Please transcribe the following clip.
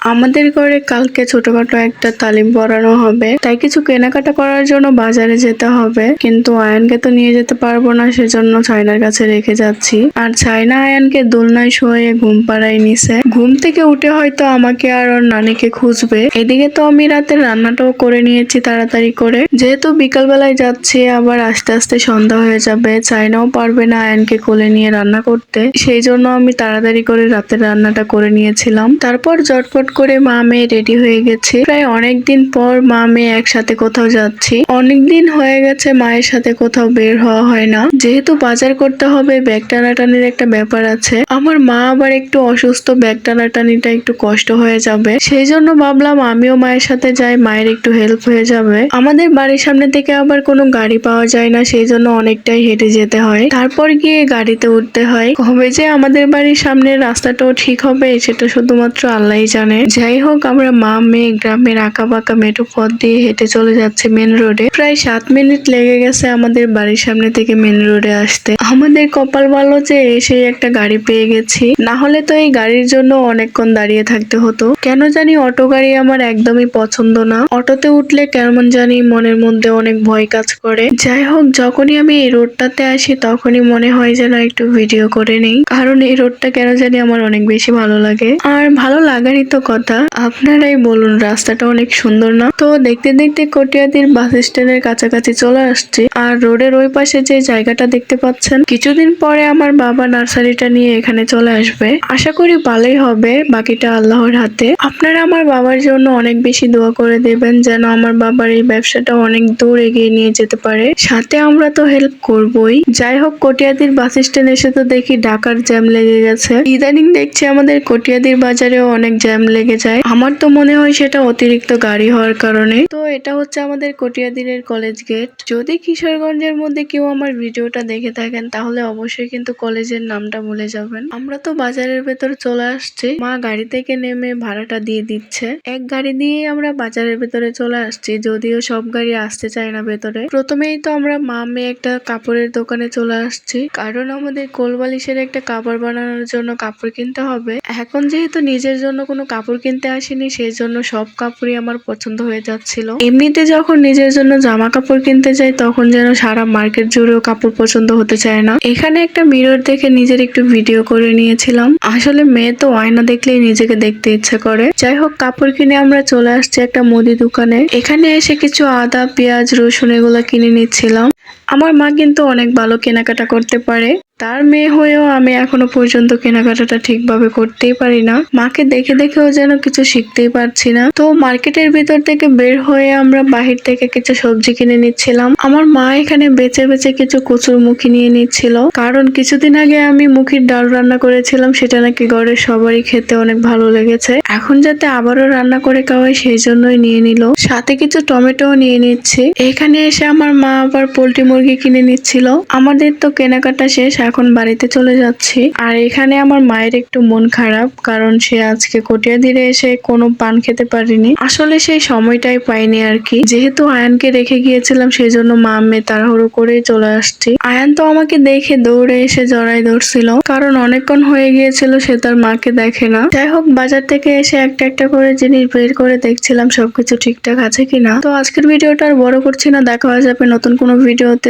আমাদের ঘরে কালকে ছোটখাটো একটা তালিম পড়ানো হবে। তাই কিছু কেনাকাটা করার জন্য বাজারে যেতে হবে। কিন্তু আয়ানকে তো নিয়ে যেতে পারব না, সেজন্য ছাইনার কাছে রেখে যাচ্ছি। আর ছাইনা আয়ানকে দোলনায় শুয়ে ঘুম পাড়াই নিছে। ঘুম থেকে উঠে হয়তো আমাকে আর ওর নানিকে খুঁজবে। এদিকে তো আমি রাতে রান্নাটাও করে নিয়েছি তাড়াতাড়ি করে। যেহেতু বিকাল বেলায় যাচ্ছি, আবার আস্তে আস্তে সন্ধ্যা হয়ে যাবে চাইনাও পারবে না আয়নকে কোলে নিয়ে রান্না করতে। সেই জন্য আমি তাড়াতাড়ি করে রাতের রান্নাটা করে নিয়েছিলাম। তারপর জটপট করে মা মেয়ে রেডি হয়ে গেছি। প্রায় অনেকদিন পর মা মেয়ে একসাথে কোথাও যাচ্ছি। অনেকদিন হয়ে গেছে মায়ের সাথে কোথাও বের হওয়া হয় না। যেহেতু বাজার করতে হবে, ব্যাগ টানাটানির একটা ব্যাপার আছে। আমার মা আবার একটু অসুস্থ, ব্যাগ টানাটানিটা একটু কষ্ট হয়ে যাবে। সেই জন্য ভাবলাম আমিও মায়ের সাথে যাই, মায়ের একটু হেল্প হয়ে যাবে। আমাদের বাড়ির সামনে থেকে আবার কোনো গাড়ি পাওয়া যায় না, সেই জন্য অনেকটাই হেঁটে যেতে হয়। তারপর গিয়ে গাড়িতে উঠতে হয়। কবে যে আমাদের বাড়ির সামনের রাস্তাটাও ঠিক হবে, সেটা শুধুমাত্র আল্লাহই জানে। যাই হোক, আমরা মা, মেয়ে, গ্রামের আঁকা বাঁকা মেঠো পথ দিয়ে হেঁটে চলে যাচ্ছে মেন রোডে প্রায় সাত মিনিট লেগে গেছে আমাদের বাড়ির সামনে থেকে মেন রোডে আসতে। আমাদের কপাল ভালো যে এসে একটা গাড়ি পেয়ে গেছি। না হলে তো এই গাড়ির জন্য অনেকক্ষণ দাঁড়িয়ে থাকতে হতো। কেন জানি অটো গাড়ি আমার একদমই পছন্দ না। অটোতে উঠলে কেমন জানি মনের মধ্যে অনেক ভয় কাজ করে। যাই হোক, যখনই আমি এই রোডটাতে আসি, তখনই মনে হয় যেন একটু ভিডিও করে নেই। কারণ এই রোডটা কেন জানি আমার অনেক বেশি ভালো লাগে। আর ভালো লাগারই তো কথা, আপনারাই বলুন, রাস্তাটা অনেক সুন্দর না? তো দেখতে দেখতে কটিয়াদির বাস স্ট্যান্ডের কাছাকাছি চলে আসছি। আর রোডের ওই পাশে যে জায়গাটা দেখতে পাচ্ছেন, কিছুদিন পরে আমার বাবা নার্সারিটা নিয়ে এখানে চলে আসবে। আশা করি ভালোই হবে, বাকিটা আল্লাহর হাতে। আপনারা আমার বাবার জন্য অনেক বেশি দোয়া করে দেবেন, যেন আমার বাবার এই ব্যবসাটা অনেক দূর এগিয়ে নিয়ে যেতে পারে। সাথে আমরা তো হেল্প করবই। যাই হোক, কটিয়াদির বাস স্ট্যান্ড এসে তো দেখি ঢাকার জ্যাম লেগে গেছে। ইদানিং দেখছি আমাদের কটিয়াদির বাজারেও অনেক জ্যাম লেগে যায়। আমার তো মনে হয় সেটা অতিরিক্ত গাড়ি হওয়ার কারণে। তো এটা হচ্ছে আমাদের কটিয়াদিরের কলেজ গেট যদি কিশোরগঞ্জের মধ্যে কেউ আমার ভিডিওটা দেখে থাকেন, তাহলে অবশ্যই কিন্তু কলেজের নামটা ভুলে যাবেন। আমরা তো বাজারের ভেতর চলে আসছি। মা গাড়ি থেকে নেমে ভাড়াটা দিয়ে দিচ্ছে। এক গাড়ি দিয়েই আমরা বাজারের ভেতরে চলে আসছি, যদিও সব গাড়ি আসতে চায় না ভেতরে। প্রথমেই তো আমরা মা মেয়ে একটা কাপড়ের দোকানে চলে আসছি। কারণ আমাদের কোলবালিশের একটা কাপড় বানানোর জন্য কাপড় কিনতে হবে। এখন যেহেতু নিজের জন্য কোনো কাপড় কিনতে আসিনি সেই জন্য সব কাপড়ই আমার পছন্দ হয়ে যাচ্ছিল। এমনিতে যখন নিজের জন্য জামা কাপড় কিনতে যাই, তখন যেন সারা মার্কেট জুড়েও কাপড় পছন্দ হতে চায় না। এখানে একটা মিরর দেখে নিজের একটু ভিডিও করে নিয়েছিলাম। আসলে মেয়ে তো আয়না দেখলেই নিজেকে দেখতে ইচ্ছে করে। যাই হোক, কাপড় কিনে আমরা চলে আসছি একটা মুদি দোকানে। এখানে এসে কিছু আদা, পেঁয়াজ, রসুন এগুলো কিনে নিচ্ছিলাম। আমার মা কিন্তু অনেক ভালো কেনাকাটা করতে পারে। তার মেয়ে হয়েও আমি এখনও পর্যন্ত কেনাকাটাটা ঠিকভাবে করতেই পারি না। মাকে দেখে দেখেও যেন কিছু শিখতেই পারছি না। তো মার্কেটের ভিতর থেকে বের হয়ে আমরা বাহির থেকে কিছু সবজি কিনে নিচ্ছিলাম। আমার মা এখানে বেছে বেছে কিছু কচুর মুখি নিয়ে নিচ্ছিল। কারণ কিছুদিন আগে আমি মুখির ডাল রান্না করেছিলাম, সেটা নাকি ঘরের সবারই খেতে অনেক ভালো লেগেছে। এখন যাতে আবারও রান্না করে খাওয়াই, সেই জন্যই নিয়ে নিল। সাথে কিছু টমেটোও নিয়ে নিচ্ছি। এখানে এসে আমার মা আবার পোল্ট্রি মুরগি কিনে নিচ্ছিল। আমাদের তো কেনাকাটা শেষ, এখন বাড়িতে চলে যাচ্ছি। আর এখানে আমার মায়ের একটু মন খারাপ, কারণ সে আজকে কটিয়া দিরে এসে কোনো পান খেতে পারিনি। আসলে সেই সময়টাই পাইনি আর কি। যেহেতু আয়ানকে রেখে গিয়েছিলাম সেই জন্য মা মেয়ে তাড়াহুড়ো করেই চলে আসছি। আয়ান তো আমাকে দেখে দৌড়ে এসে জড়াই ধরছিল। কারণ অনেকক্ষণ হয়ে গিয়েছিল, সে তার মাকে দেখে না। যাই হোক, বাজার থেকে এসে একটা একটা করে জিনিস বের করে দেখছিলাম, সবকিছু ঠিকঠাক আছে কিনা। তো আজকের ভিডিওটা আর বড় করছি না, দেখা হয়ে যাবে নতুন কোনো ভিডিওতে।